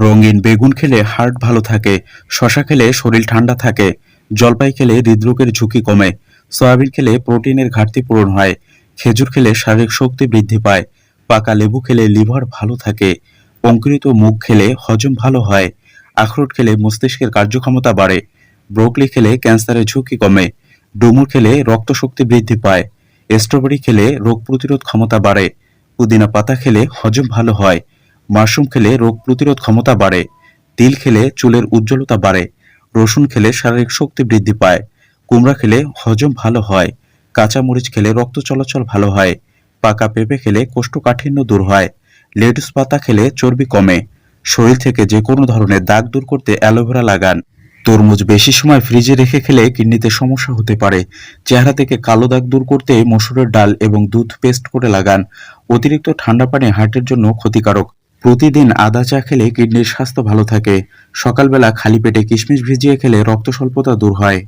রঙিন বেগুন খেলে হার্ট ভালো থাকে শশা খেলে শরীর ঠান্ডা থাকে, জলপাই খেলে হৃদরোগের ঝুঁকি কমে, সয়াবিন খেলে প্রোটিনের ঘাটতি পূরণ হয়, খেজুর খেলে শারীরিক শক্তি বৃদ্ধি পায়, পাকা লেবু খেলে লিভার ভালো থাকে, অঙ্কুরিত মুগ খেলে হজম ভালো হয়, আখরোট খেলে মস্তিষ্কের কার্যক্ষমতা বাড়ে, ব্রোকলি খেলে ক্যান্সারের ঝুঁকি কমে, ডুমুর খেলে রক্তশক্তি বৃদ্ধি পায়, স্ট্রবেরি খেলে রোগ প্রতিরোধ ক্ষমতা বাড়ে, পুদিনা পাতা খেলে হজম ভালো হয় মাশরুম খেলে রোগ প্রতিরোধ ক্ষমতা বাড়ে, তিল খেলে চুলের উজ্জ্বলতা বাড়ে, রসুন খেলে শারীরিক শক্তি বৃদ্ধি পায়, কুমড়া খেলে হজম ভালো হয় কাঁচা মরিচ খেলে রক্ত চলাচল ভালো হয়, পাকা পেঁপে খেলে কোষ্ঠকাঠিন্য দূর হয়, লেটুস পাতা খেলে চর্বি কমে, শরীর থেকে যে কোনো ধরনের দাগ দূর করতে অ্যালোভেরা লাগান। তরমুজ বেশি সময় ফ্রিজে রেখে খেলে কিডনিতে সমস্যা হতে পারে, চেহারা থেকে কালো দাগ দূর করতে মসুরের ডাল এবং দুধ পেস্ট করে লাগান, অতিরিক্ত ঠান্ডা পানি হার্টের জন্য ক্ষতিকারক। প্রতিদিন আদা চা খেলে কিডনির স্বাস্থ্য ভালো থাকে। সকালবেলা খালি পেটে কিশমিশ ভিজিয়ে খেলে রক্ত স্বল্পতা দূর হয়।